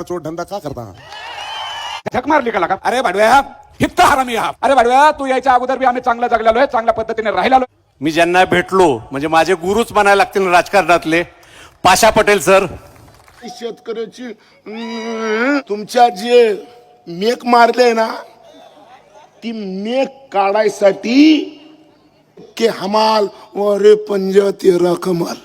चोर धंदा का करता? झक मारली का लागा? अरे भाडव्या हित्त हरामी हा. अरे भाडव्या तू यायच्या अगोदर बी आम्ही चांगला जगलेलो आहे चांगल्या पद्धतीने राहिलो मी ज्यांना भेटलो म्हणजे माझे गुरुच म्हणायला लागतील राजकारणातले. पाशा पटेल सर. शेतकऱ्याची अं, तुमच्या जे मेक मारले ना ती मेक काढायसाठी के हमाल रे पंज तेरा कमाल.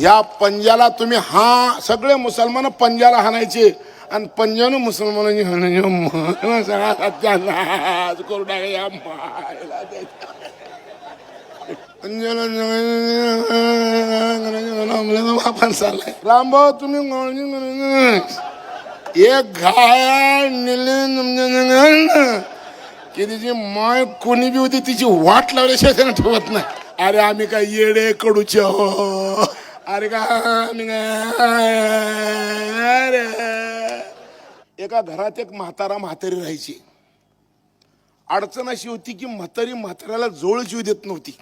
या पंजाला तुम्ही हा सगळे मुसलमान पंजाला हाणायचे. आणि पंजान मुसलमानांनी हाणायचे. म- सगळा सत्यानाश करू टाका या मायला त्याच्या. चाललाय रामभाऊ तुम्ही एक घाया नेले की तिची माय कोणी बी होती तिची वाट लावल्याशिवाय त्यांना ठेवत नाही. अरे आम्ही काय येडे कडूचे हो अरे का एका घरात एक म्हातारा म्हातारी राहायची. अडचण अशी होती की म्हातारी म्हाताऱ्याला जोळ जीव देत नव्हती.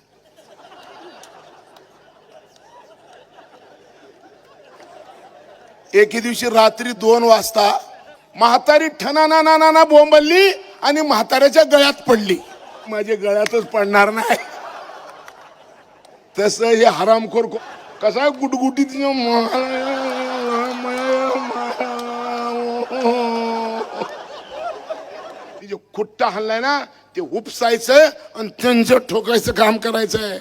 एके दिवशी रात्री दोन वाजता म्हातारी ठना ना ना ना ना बोंबलली आणि म्हाताऱ्याच्या गळ्यात पडली. माझ्या गळ्यातच पडणार नाही. तस हे हरामखोर को- कसा गुटगुटीत तिचे खुट्टा हल्लाय ना ते उपसायचं आणि त्यांचं ठोकायचं काम करायचं आहे